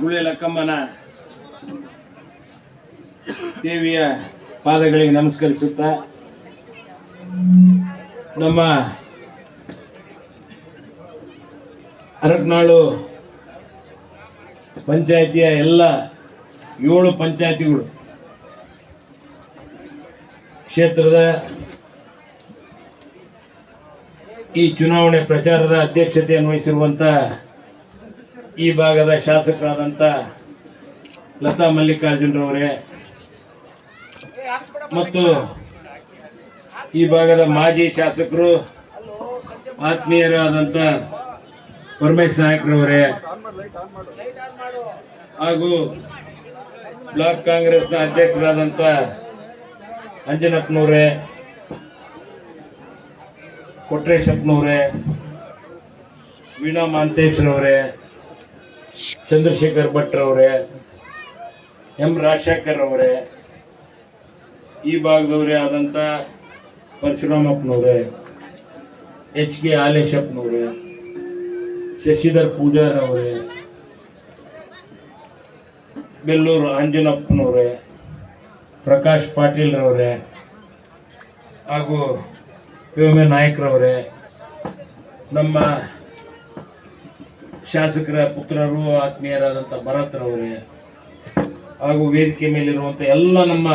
ಗುಳೆ ಲಕ್ಕಮ್ಮನ ದೇವಿಯ ಪಾದಗಳಿಗೆ ನಮಸ್ಕರಿಸುತ್ತಾ ನಮ್ಮ ಅರಕನಾಳು ಪಂಚಾಯತಿಯ ಎಲ್ಲ ಏಳು ಪಂಚಾಯತಿಗಳು ಕ್ಷೇತ್ರದ ಈ ಚುನಾವಣೆ ಪ್ರಚಾರದ ಅಧ್ಯಕ್ಷತೆಯನ್ನು ವಹಿಸಿರುವಂಥ ಈ ಭಾಗದ ಶಾಸಕರಾದಂಥ ಲತಾ ಮಲ್ಲಿಕಾರ್ಜುನರವರೇ ಮತ್ತು ಈ ಭಾಗದ ಮಾಜಿ ಶಾಸಕರು ಆತ್ಮೀಯರಾದಂಥ ಪರಮೇಶ್ ನಾಯಕರವರೇ ಹಾಗೂ ಬ್ಲಾಕ್ ಕಾಂಗ್ರೆಸ್ನ ಅಧ್ಯಕ್ಷರಾದಂಥ ಅಂಜನಪ್ಪನವರೇ, ಕೊಟ್ರೇಶಪ್ಪನವರೇ, ವೀಣಾ ಮಾಂತೇಶ್ರವರೇ ಚಂದ್ರಶೇಖರ್ ಭಟ್ರವರೇ ಎಂ ರಾಜಶೇಖರ್ ಅವರೇ ಈ ಭಾಗದವರೇ ಆದಂಥ ಪರಶುರಾಮಪ್ಪನವರೇ, ಎಚ್ ಕೆ ಹಾಲೇಶಪ್ಪನವರೇ, ಶಶಿಧರ್ ಪೂಜಾರ್ ಅವರೇ ಬೆಲ್ಲೂರು ಅಂಜನಪ್ಪನವರೇ ಪ್ರಕಾಶ್ ಪಾಟೀಲ್ರವರೇ ಹಾಗೂ ಏಮ್ಯ ನಾಯಕ್ರವರೇ ನಮ್ಮ ಶಾಸಕರ ಪುತ್ರರು ಆತ್ಮೀಯರಾದಂಥ ಭರತ್ರವರೇ ಹಾಗೂ ವೇದಿಕೆ ಮೇಲಿರುವಂಥ ಎಲ್ಲ ನಮ್ಮ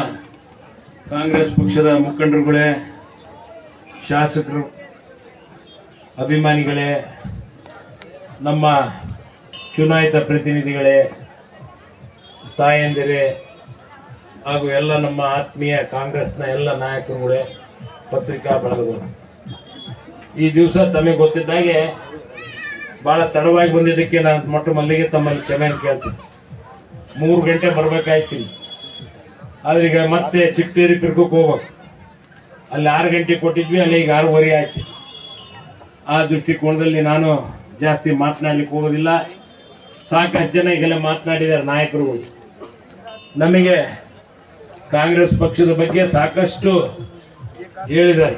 ಕಾಂಗ್ರೆಸ್ ಪಕ್ಷದ ಮುಖಂಡರುಗಳೇ, ಶಾಸಕರು, ಅಭಿಮಾನಿಗಳೇ, ನಮ್ಮ ಚುನಾಯಿತ ಪ್ರತಿನಿಧಿಗಳೇ, ತಾಯಂದಿರೇ, ಹಾಗೂ ಎಲ್ಲ ನಮ್ಮ ಆತ್ಮೀಯ ಕಾಂಗ್ರೆಸ್ನ ಎಲ್ಲ ನಾಯಕರುಗಳೇ, ಪತ್ರಿಕಾ ಬಳಗಗಳು ಈ ದಿವಸ ತಮಗೆ ಗೊತ್ತಿದ್ದಾಗೆ ಭಾಳ ತಡವಾಗಿ ಬಂದಿದ್ದಕ್ಕೆ ನಾನು ಮೊಟ್ಟ ಮಲ್ಲಿಗೆ ತಮ್ಮಲ್ಲಿ ಕ್ಷಮೆಯನ್ನು ಕೇಳ್ತೀನಿ. ಮೂರು ಗಂಟೆ ಬರ್ಬೇಕಾಯ್ತೀನಿ ಆದ್ರೆ ಈಗ ಮತ್ತೆ ಚಿಕ್ಕೇರಿ ತಿರ್ಗಕ್ಕೆ ಹೋಗ್ಬೇಕು. ಅಲ್ಲಿ ಆರು ಗಂಟೆ ಕೊಟ್ಟಿದ್ವಿ, ಅಲ್ಲಿ ಈಗ ಆರೂವರೆ ಆಯ್ತು. ಆ ದೃಷ್ಟಿಕೋನದಲ್ಲಿ ನಾನು ಜಾಸ್ತಿ ಮಾತನಾಡ್ಲಿಕ್ಕೆ ಹೋಗೋದಿಲ್ಲ. ಸಾಕಷ್ಟು ಜನ ಈಗೆಲ್ಲ ಮಾತನಾಡಿದ್ದಾರೆ ನಾಯಕರುಗಳು ನಮಗೆ ಕಾಂಗ್ರೆಸ್ ಪಕ್ಷದ ಬಗ್ಗೆ ಸಾಕಷ್ಟು ಹೇಳಿದ್ದಾರೆ.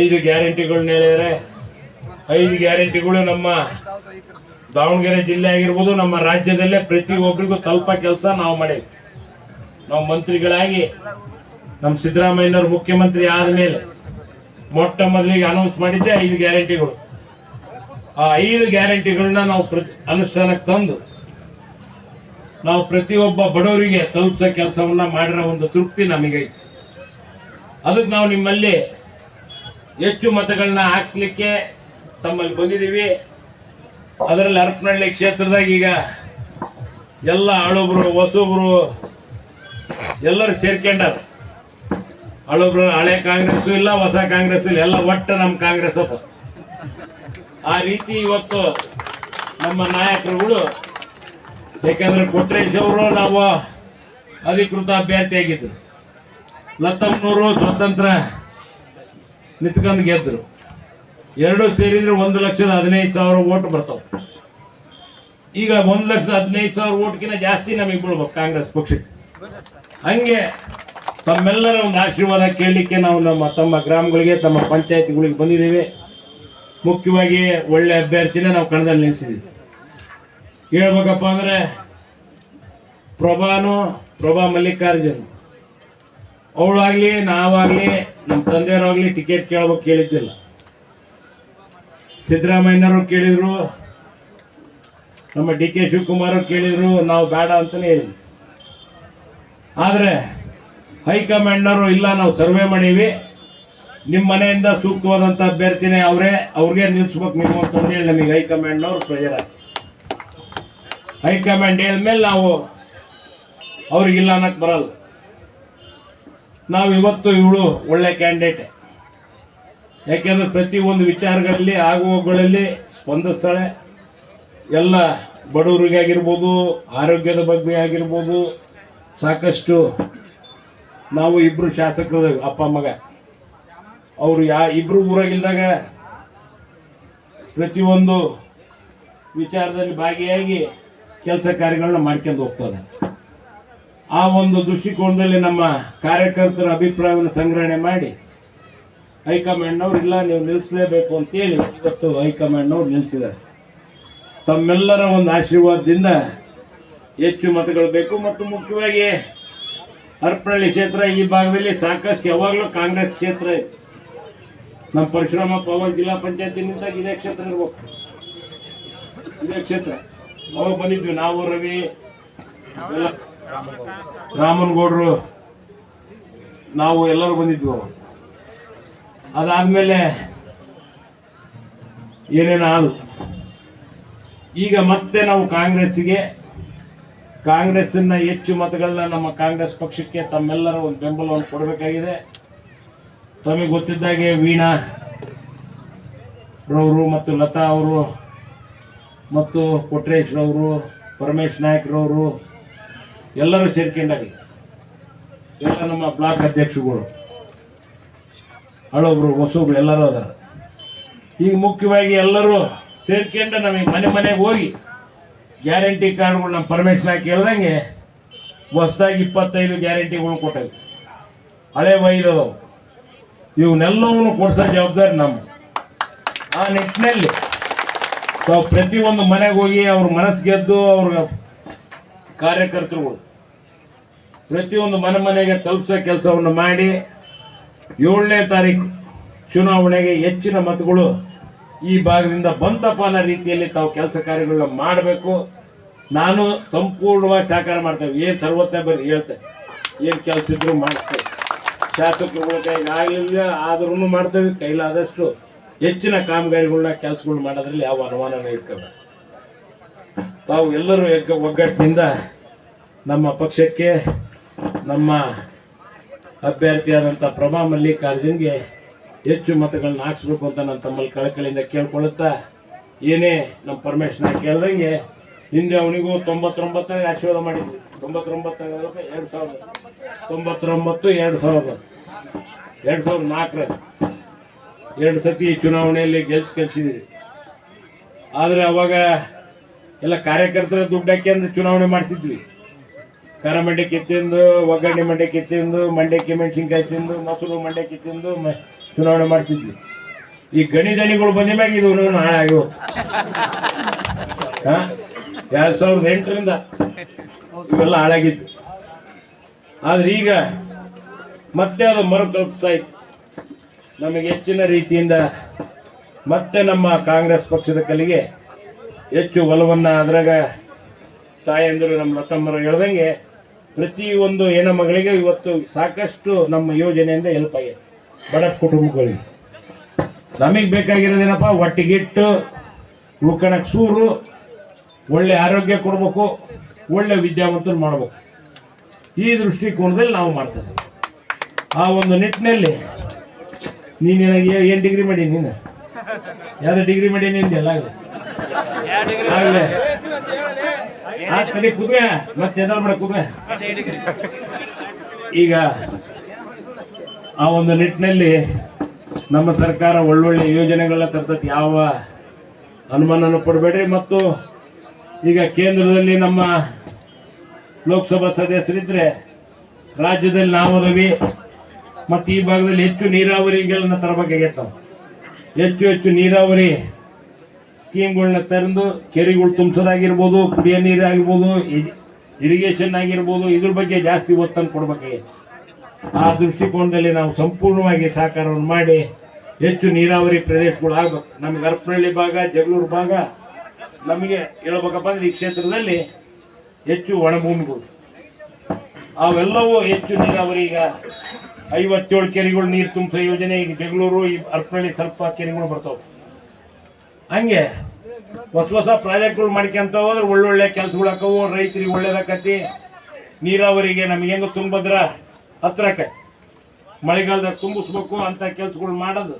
ಐದು ಗ್ಯಾರಂಟಿಗಳನ್ನ ಹೇಳಿದ್ದಾರೆ. ಐದು ಗ್ಯಾರಂಟಿಗಳು ನಮ್ಮ ದಾವಣಗೆರೆ ಜಿಲ್ಲೆ ಆಗಿರ್ಬೋದು, ನಮ್ಮ ರಾಜ್ಯದಲ್ಲೇ ಪ್ರತಿಯೊಬ್ಬರಿಗೂ ತಲುಪ ಕೆಲಸ ನಾವು ಮಾಡಿ ನಾವು ಮಂತ್ರಿಗಳಾಗಿ ನಮ್ಮ ಸಿದ್ದರಾಮಯ್ಯನವರು ಮುಖ್ಯಮಂತ್ರಿ ಆದಮೇಲೆ ಮೊಟ್ಟ ಮೊದಲಿಗೆ ಅನೌನ್ಸ್ ಮಾಡಿದ್ದೆ ಐದು ಗ್ಯಾರಂಟಿಗಳು. ಆ ಐದು ಗ್ಯಾರಂಟಿಗಳನ್ನ ನಾವು ಅನುಷ್ಠಾನಕ್ಕೆ ತಂದು ನಾವು ಪ್ರತಿಯೊಬ್ಬ ಬಡವರಿಗೆ ತಲುಪಿಸೋ ಕೆಲಸವನ್ನ ಮಾಡಿರೋ ಒಂದು ತೃಪ್ತಿ ನಮಗೈತಿ. ಅದಕ್ಕೆ ನಾವು ನಿಮ್ಮಲ್ಲಿ ಹೆಚ್ಚು ಮತಗಳನ್ನ ಹಾಕ್ಸ್ಲಿಕ್ಕೆ ತಮ್ಮಲ್ಲಿ ಬಂದಿದ್ದೀವಿ. ಅದರಲ್ಲಿ ಹರಪನಹಳ್ಳಿ ಕ್ಷೇತ್ರದಾಗ ಈಗ ಎಲ್ಲ ಹಳೊಬ್ರು ಹೊಸೊಬ್ರು ಎಲ್ಲರೂ ಸೇರ್ಕೊಂಡಾರ. ಹಳೊಬ್ರು ಹಳೆ ಕಾಂಗ್ರೆಸ್ ಇಲ್ಲ, ಹೊಸ ಕಾಂಗ್ರೆಸ್ ಇಲ್ಲ, ಎಲ್ಲ ಒಟ್ಟು ನಮ್ಮ ಕಾಂಗ್ರೆಸ್ ಅಪ್ಪ ಆ ರೀತಿ ಇವತ್ತು ನಮ್ಮ ನಾಯಕರುಗಳು ಯಾಕಂದ್ರೆ ಕೊಟ್ರೇಶ್ ಅವರು ನಾವು ಅಧಿಕೃತ ಅಭ್ಯರ್ಥಿ ಆಗಿದ್ರು ಲತ್ತಮ್ಮನವರು ಸ್ವತಂತ್ರ ನಿಂತ್ಕೊಂಡು ಗೆದ್ರು ಎರಡು ಸೇರಿದ್ರೆ ಒಂದು ಲಕ್ಷದ ಹದಿನೈದು ಸಾವಿರ ಓಟ್ ಬರ್ತಾವ. ಈಗ ಒಂದು ಲಕ್ಷದ ಹದಿನೈದು ಸಾವಿರ ಓಟ್ಗಿಂತ ಜಾಸ್ತಿ ನಮಗೆ ಬೀಳ್ಬೇಕು ಕಾಂಗ್ರೆಸ್ ಪಕ್ಷಕ್ಕೆ. ಹಂಗೆ ತಮ್ಮೆಲ್ಲರ ಒಂದು ಆಶೀರ್ವಾದ ಕೇಳಲಿಕ್ಕೆ ನಾವು ನಮ್ಮ, ತಮ್ಮ ಗ್ರಾಮಗಳಿಗೆ, ತಮ್ಮ ಪಂಚಾಯತ್ಗಳಿಗೆ ಬಂದಿದ್ದೇವೆ. ಮುಖ್ಯವಾಗಿ ಒಳ್ಳೆ ಅಭ್ಯರ್ಥಿನ ನಾವು ಕಣದಲ್ಲಿ ನಿಲ್ಲಿಸಿದ್ದೀವಿ ಹೇಳ್ಬೇಕಪ್ಪ ಅಂದ್ರೆ ಪ್ರಭಾನು ಪ್ರಭಾ ಮಲ್ಲಿಕಾರ್ಜುನ್. ಅವಳಾಗಲಿ, ನಾವಾಗ್ಲಿ ನಮ್ಮ ತಂದೆಯವರಾಗಲಿ ಟಿಕೆಟ್ ಕೇಳ್ಬೇಕು ಕೇಳಿದ್ದಿಲ್ಲ. ಸಿದ್ದರಾಮಯ್ಯನವರು ಕೇಳಿದರು, ನಮ್ಮ ಡಿ ಕೆ ಶಿವಕುಮಾರ್ ಕೇಳಿದರು, ನಾವು ಬೇಡ ಅಂತಲೇ ಹೇಳಿದ್ವಿ. ಆದರೆ ಹೈಕಮಾಂಡ್ನವರು, ಇಲ್ಲ, ನಾವು ಸರ್ವೆ ಮಾಡೀವಿ. ನಿಮ್ಮ ಮನೆಯಿಂದ ಸೂಕ್ತವಾದಂಥ ಅಭ್ಯರ್ಥಿನೇ ಅವರೇ, ಅವ್ರಿಗೆ ನಿಲ್ಲಿಸ್ಬೇಕು ನೀವು ಅಂತಂದು ಹೇಳಿ ನಮಗೆ ಹೈಕಮಾಂಡ್ನವ್ರು ಪ್ರೆಜರ್ ಹಾಕಿ ಹೈಕಮಾಂಡ್ ಹೇಳಿದ್ಮೇಲೆ ನಾವು ಅವ್ರಿಗಿಲ್ಲ ಅನ್ನಕ್ಕೆ ಬರಲ್ಲ. ನಾವು ಇವತ್ತು ಇವಳು ಒಳ್ಳೆ ಕ್ಯಾಂಡಿಡೇಟ್ ಯಾಕೆಂದ್ರೆ ಒಂದು ವಿಚಾರಗಳಲ್ಲಿ, ಆಗುವಗಳಲ್ಲಿ ಸ್ಥಳ ಎಲ್ಲ ಬಡವರಿಗೆ ಆಗಿರ್ಬೋದು, ಆರೋಗ್ಯದ ಬಗ್ಗೆ ಆಗಿರ್ಬೋದು, ಸಾಕಷ್ಟು ನಾವು ಇಬ್ಬರು ಶಾಸಕರು, ಅಪ್ಪ, ಮಗ. ಅವರು ಯಾ, ಇಬ್ರು ಊರಾಗಿಲ್ದಾಗ ಪ್ರತಿಯೊಂದು ವಿಚಾರದಲ್ಲಿ ಭಾಗಿಯಾಗಿ ಕೆಲಸ ಕಾರ್ಯಗಳನ್ನ ಮಾಡ್ಕೊಂಡು ಹೋಗ್ತದೆ. ಆ ಒಂದು ದೃಷ್ಟಿಕೋನದಲ್ಲಿ ನಮ್ಮ ಕಾರ್ಯಕರ್ತರ ಅಭಿಪ್ರಾಯವನ್ನು ಸಂಗ್ರಹಣೆ ಮಾಡಿ ಹೈಕಮಾಂಡ್ನವ್ರು ಇಲ್ಲ, ನೀವು ನಿಲ್ಲಿಸಲೇಬೇಕು ಅಂತೇಳಿ ಇವತ್ತು ಹೈಕಮಾಂಡ್ನವ್ರು ನಿಲ್ಲಿಸಿದ್ದಾರೆ ತಮ್ಮೆಲ್ಲರ ಒಂದು ಆಶೀರ್ವಾದದಿಂದ ಹೆಚ್ಚು ಮತಗಳು ಬೇಕು ಮತ್ತು ಮುಖ್ಯವಾಗಿ ಹರಪನಹಳ್ಳಿ ಕ್ಷೇತ್ರ ಈ ಭಾಗದಲ್ಲಿ ಸಾಕಷ್ಟು ಯಾವಾಗಲೂ ಕಾಂಗ್ರೆಸ್ ಕ್ಷೇತ್ರ ನಮ್ಮ ಪರಶುರಾಮ ಪವನ್ ಜಿಲ್ಲಾ ಪಂಚಾಯತಿನಿಂದ ಇದೇ ಕ್ಷೇತ್ರ ಇರ್ಬೇಕು. ಇದೇ ಕ್ಷೇತ್ರ. ಅವಾಗ ಬಂದಿದ್ವಿ ನಾವು, ರವಿ, ಎಲ್ಲ ರಾಮನಗೌಡರು ನಾವು ಎಲ್ಲರೂ ಬಂದಿದ್ವಿ ಅವಾಗ. ಅದಾದ್ಮೇಲೆ ಏನೇನಾದ್ರು. ಈಗ ಮತ್ತೆ ನಾವು ಕಾಂಗ್ರೆಸ್ಸಿಗೆ, ಕಾಂಗ್ರೆಸ್ಸಿನ ಹೆಚ್ಚು ಮತಗಳನ್ನ ನಮ್ಮ ಕಾಂಗ್ರೆಸ್ ಪಕ್ಷಕ್ಕೆ ತಮ್ಮೆಲ್ಲರ ಒಂದು ಬೆಂಬಲವನ್ನು ಕೊಡಬೇಕಾಗಿದೆ. ತಮಗೆ ಗೊತ್ತಿದ್ದಾಗೆ ವೀಣಾ ರವರು ಮತ್ತು ಲತಾ ಅವರು ಮತ್ತು ಕೊಟ್ರೇಶ್ ರವರು, ಪರಮೇಶ್ ನಾಯಕ್ರವರು ಎಲ್ಲರೂ ಸೇರ್ಕೊಂಡಾಗಿ ಎಲ್ಲ ನಮ್ಮ ಬ್ಲಾಕ್ ಅಧ್ಯಕ್ಷಗಳು ಹಳೊಬ್ರು, ಹೊಸೊಬ್ರು ಎಲ್ಲರೂ ಅದಾರ. ಈಗ ಮುಖ್ಯವಾಗಿ ಎಲ್ಲರೂ ಸೇರ್ಕೊಂಡು ನಮಗೆ ಮನೆ ಮನೆಗೆ ಹೋಗಿ ಗ್ಯಾರಂಟಿ ಕಾರ್ಡ್ಗಳು ನಮ್ಮ ಪರ್ಮಿಷನ್ ಹಾಕಿ ಹೇಳ್ದಂಗೆ ಹೊಸದಾಗಿ ಇಪ್ಪತ್ತೈದು ಗ್ಯಾರಂಟಿಗಳು ಕೊಟ್ಟವು ಹಳೆ ವೈದ್ಯ ಇವನ್ನೆಲ್ಲವನ್ನು ಕೊಡ್ಸೋ ಜವಾಬ್ದಾರಿ ನಮ್ಮ ಆ ನಿಟ್ಟಿನಲ್ಲಿ ತಾವು ಪ್ರತಿಯೊಂದು ಮನೆಗೆ ಹೋಗಿ ಅವ್ರ ಮನಸ್ಸು ಗೆದ್ದು ಅವ್ರ ಕಾರ್ಯಕರ್ತರುಗಳು ಪ್ರತಿಯೊಂದು ಮನೆ ಮನೆಗೆ ತಲುಪಿಸೋ ಕೆಲಸವನ್ನು ಮಾಡಿ ಏಳನೇ ತಾರೀಕು ಚುನಾವಣೆಗೆ ಹೆಚ್ಚಿನ ಮತಗಳು ಈ ಭಾಗದಿಂದ ಬಂತಪ್ಪ ರೀತಿಯಲ್ಲಿ ತಾವು ಕೆಲಸ ಕಾರ್ಯಗಳನ್ನ ಮಾಡಬೇಕು. ನಾನು ಸಂಪೂರ್ಣವಾಗಿ ಸಹಕಾರ ಮಾಡ್ತೇವೆ ಏನು ಸರ್ವತ್ತ ಬರೀ ಹೇಳ್ತೇವೆ ಏನು ಕೆಲಸ ಇದ್ರೂ ಮಾಡಿಸ್ತೇವೆ ಶಾಸಕರುಗಳ ಕೈಗೆ ಆಗಲಿಲ್ಲ ಆದ್ರೂ ಮಾಡ್ತೇವೆ. ಕೈಲಾದಷ್ಟು ಹೆಚ್ಚಿನ ಕಾಮಗಾರಿಗಳನ್ನ ಕೆಲಸಗಳು ಮಾಡೋದ್ರಲ್ಲಿ ಯಾವ ಅನುಮಾನನೂ ಇರ್ತದೆ ತಾವು ಎಲ್ಲರೂ ಒಗ್ಗಟ್ಟಿನಿಂದ ನಮ್ಮ ಪಕ್ಷಕ್ಕೆ, ನಮ್ಮ ಅಭ್ಯರ್ಥಿಯಾದಂಥ ಪ್ರಭಾ ಮಲ್ಲಿಕಾರ್ಜುನ್ಗೆ ಹೆಚ್ಚು ಮತಗಳನ್ನ ಹಾಕ್ಸ್ಬೇಕು ಅಂತ ನಾನು ತಮ್ಮಲ್ಲಿ ಕಳಕಳಿಯಿಂದ ಕೇಳ್ಕೊಳ್ಳುತ್ತಾ ಏನೇ ನಮ್ಮ ಪರಮೇಶ್ವರ ಕೇಳ್ದಂಗೆ ಹಿಂದೆ ಅವನಿಗೂ ತೊಂಬತ್ತೊಂಬತ್ತಾಗ ಆಶೀರ್ವಾದ ಮಾಡಿದ್ವಿ. ತೊಂಬತ್ತೊಂಬತ್ತಾಗ ಎರಡು ಸಾವಿರದ ತೊಂಬತ್ತೊಂಬತ್ತು, ಎರಡು ಸಾವಿರದ ಎರಡು ಸಾವಿರದ ನಾಲ್ಕರ ಎರಡು ಸತಿ ಚುನಾವಣೆಯಲ್ಲಿ ಗೆಲ್ಸ್ ಕಲಿಸಿದ್ರಿ ಆದರೆ ಅವಾಗ ಎಲ್ಲ ಕಾರ್ಯಕರ್ತರ ದುಡ್ಡು ಅಂದರೆ ಚುನಾವಣೆ ಮಾಡ್ತಿದ್ವಿ. ಖಾರ ಮಂಡಕ್ಕಿ ತಿಂದು, ಒಗ್ಗರಣೆ ಮಂಡಕ್ಕಿ ತಿಂದು, ಮಂಡಕ್ಕಿ ಮೆಣಸಿನ್ಕಾಯಿ ತಿಂದು, ಮೊಸರು ಮಂಡಕ್ಕಿ ತಿಂದು ಚುನಾವಣೆ ಮಾಡ್ತಿದ್ವಿ. ಈ ಗಣಿದಣಿಗಳು ಬಂದ ಮ್ಯಾಗ ಇದು ಹಾಳಾಗಿವು ಹಾಂ? ಎರಡ್ ಸಾವಿರದ ಎಂಟರಿಂದ ಇವೆಲ್ಲ ಹಾಳಾಗಿದ್ದು. ಆದ್ರೆ ಈಗ ಮತ್ತೆ ಅದು ಮರುಕಲ್ಪಿಸ್ತಾ ಇತ್ತು. ನಮಗೆ ಹೆಚ್ಚಿನ ರೀತಿಯಿಂದ ಮತ್ತೆ ನಮ್ಮ ಕಾಂಗ್ರೆಸ್ ಪಕ್ಷದ ಕಲಿಗೆ ಹೆಚ್ಚು ಒಲವನ್ನು ಅದ್ರಾಗ ತಾಯಂದರು ನಮ್ಮ ತಮ್ಮರು ಹೇಳ್ದಂಗೆ, ಪ್ರತಿಯೊಂದು ಹೆಣ್ಣು ಮಗಳಿಗೆ ಇವತ್ತು ಸಾಕಷ್ಟು ನಮ್ಮ ಯೋಜನೆಯಿಂದ ಹೆಲ್ಪ್ ಆಗಿದೆ. ಬಡ ಕುಟುಂಬಗಳಿಗೆ. ನಮಗೆ ಬೇಕಾಗಿರೋದೇನಪ್ಪ ಒಟ್ಟಿಗಿಟ್ಟು ಉಳ್ಕೊಳಕ್ಕೆ ಸೂರು, ಒಳ್ಳೆ ಆರೋಗ್ಯ ಕೊಡಬೇಕು, ಒಳ್ಳೆ ವಿದ್ಯಾವಂತರು ಮಾಡಬೇಕು. ಈ ದೃಷ್ಟಿಕೋನದಲ್ಲಿ ನಾವು ಮಾಡ್ತೇವೆ. ಆ ಒಂದು ನಿಟ್ಟಿನಲ್ಲಿ ನೀನು ಏನು ಡಿಗ್ರಿ ಮಾಡಿ ನೀನು? ಯಾವ್ದು ಡಿಗ್ರಿ ಮಾಡಿ ನಿಂದೆಲ್ಲ ಆಗಲೇ. ಕಡೆ ಕುದುರೆ ಮತ್ತೆ ಬೇಡ ಕುದುರೆ ಈಗ ಆ ಒಂದು ನಿಟ್ಟಿನಲ್ಲಿ ನಮ್ಮ ಸರ್ಕಾರ ಒಳ್ಳೊಳ್ಳೆ ಯೋಜನೆಗಳನ್ನ ತರ್ತೈತಿ. ಯಾವ ಅನುಮಾನನೂ ಕೊಡಬೇಡ್ರಿ ಮತ್ತು ಈಗ ಕೇಂದ್ರದಲ್ಲಿ ನಮ್ಮ ಲೋಕಸಭಾ ಸದಸ್ಯರಿದ್ರೆ ರಾಜ್ಯದಲ್ಲಿ ನಾವು ರವಿ ಮತ್ತು ಈ ಭಾಗದಲ್ಲಿ ಹೆಚ್ಚು ನೀರಾವರಿಗಳನ್ನ ತರಬೇಕಾಗೈತೆ ನಾವು. ಹೆಚ್ಚು ಹೆಚ್ಚು ನೀರಾವರಿ ಸ್ಕೀಮ್ಗಳನ್ನ ತಂದು ಕೆರೆಗಳು ತುಂಬಿಸೋದಾಗಿರ್ಬೋದು, ಕುಡಿಯೋ ನೀರು ಆಗಿರ್ಬೋದು ಇರಿಗೇಷನ್ ಆಗಿರ್ಬೋದು, ಇದ್ರ ಬಗ್ಗೆ ಜಾಸ್ತಿ ಒತ್ತನ್ನು ಕೊಡ್ಬೇಕಾಗೈತೆ. ಆ ದೃಷ್ಟಿಕೋನದಲ್ಲಿ ನಾವು ಸಂಪೂರ್ಣವಾಗಿ ಸಹಕಾರವನ್ನು ಮಾಡಿ ಹೆಚ್ಚು ನೀರಾವರಿ ಪ್ರದೇಶಗಳು ಆಗ್ಬೇಕು ನಮಗೆ ಹರಪನಹಳ್ಳಿ ಭಾಗ, ಜಗಳೂರು ಭಾಗ ನಮಗೆ ಹೇಳ್ಬೇಕಪ್ಪ ಅಂದ್ರೆ ಈ ಕ್ಷೇತ್ರದಲ್ಲಿ ಹೆಚ್ಚು ಒಣಭೂಮಿಗಳು. ಅವೆಲ್ಲವೂ ಹೆಚ್ಚು ನೀರಾವರಿ ಈಗ ಐವತ್ತೇಳು ಕೆರೆಗಳು ನೀರು ತುಂಬಿಸೋ ಯೋಜನೆ, ಈಗ ಬೆಂಗಳೂರು, ಈ ಹರಪನಹಳ್ಳಿ ಸ್ವಲ್ಪ ಕೆರೆಗಳು ಬರ್ತಾವೆ. ಹಂಗೆ ಹೊಸ ಹೊಸ ಪ್ರಾಜೆಕ್ಟ್ಗಳು ಮಾಡ್ಕೊಂತ ಹೋದ್ರೆ ಒಳ್ಳೊಳ್ಳೆ ಕೆಲಸಗಳು ಹಾಕವು, ರೈತರಿಗೆ ಒಳ್ಳೇದಾಕತಿ. ನೀರಾವರಿಗೆ ನಮ್ಗೆ ಹೆಂಗ ತುಂಬಿದ್ರ? ಹತ್ರಕ್ಕೆ. ಮಳೆಗಾಲದಾಗ ತುಂಬಿಸ್ಬೇಕು ಅಂತ ಕೆಲಸಗಳು ಮಾಡೋದು,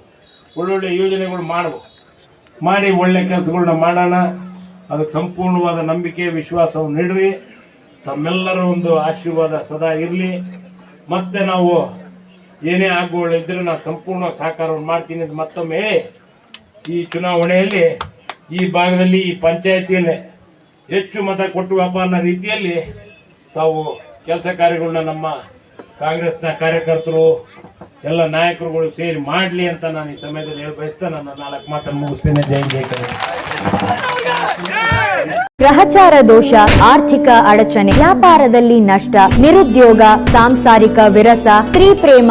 ಒಳ್ಳೊಳ್ಳೆ ಯೋಜನೆಗಳು ಮಾಡಬೇಕು ಮಾಡಿ ಒಳ್ಳೆ ಕೆಲಸಗಳನ್ನ ಮಾಡೋಣ. ಅದು ಸಂಪೂರ್ಣವಾದ ನಂಬಿಕೆ, ವಿಶ್ವಾಸವನ್ನು ನೀಡ್ರಿ. ತಮ್ಮೆಲ್ಲರ ಒಂದು ಆಶೀರ್ವಾದ ಸದಾ ಇರಲಿ. ಮತ್ತೆ ನಾವು ಏನೇ ಆಗುಗಳಿದ್ರೆ ನಾನು ಸಂಪೂರ್ಣ ಸಹಕಾರವನ್ನು ಮಾಡ್ತೀನಿ ಅಂತ ಮತ್ತೊಮ್ಮೆ ಈ ಚುನಾವಣೆಯಲ್ಲಿ ಈ ಭಾಗದಲ್ಲಿ ಈ ಪಂಚಾಯತಿಯಲ್ಲಿ ಹೆಚ್ಚು ಮತ ಕೊಟ್ಟು ಅನ್ನೋ ರೀತಿಯಲ್ಲಿ ತಾವು ಕೆಲಸ ಕಾರ್ಯಗಳನ್ನ ನಮ್ಮ ಕಾಂಗ್ರೆಸ್ನ ಕಾರ್ಯಕರ್ತರು, ಎಲ್ಲ ನಾಯಕರುಗಳು ಸೇರಿ ಮಾಡಲಿ ಅಂತ ನಾನು ಈ ಸಮಯದಲ್ಲಿ ಹೇಳಿ ಬಯಸ್ತಾ ನನ್ನ ನಾಲ್ಕು ಮಾತನ್ನು ಮುಗಿಸ್ತೇನೆ. ಜೈ ಜೈ ಗ್ರಹಚಾರ ದೋಷ, ಆರ್ಥಿಕ ಅಡಚಣೆ, ವ್ಯಾಪಾರದಲ್ಲಿ ನಷ್ಟ, ನಿರುದ್ಯೋಗ, ಸಾಂಸಾರಿಕ ವಿರಸ, ಸ್ತ್ರೀ ಪ್ರೇಮ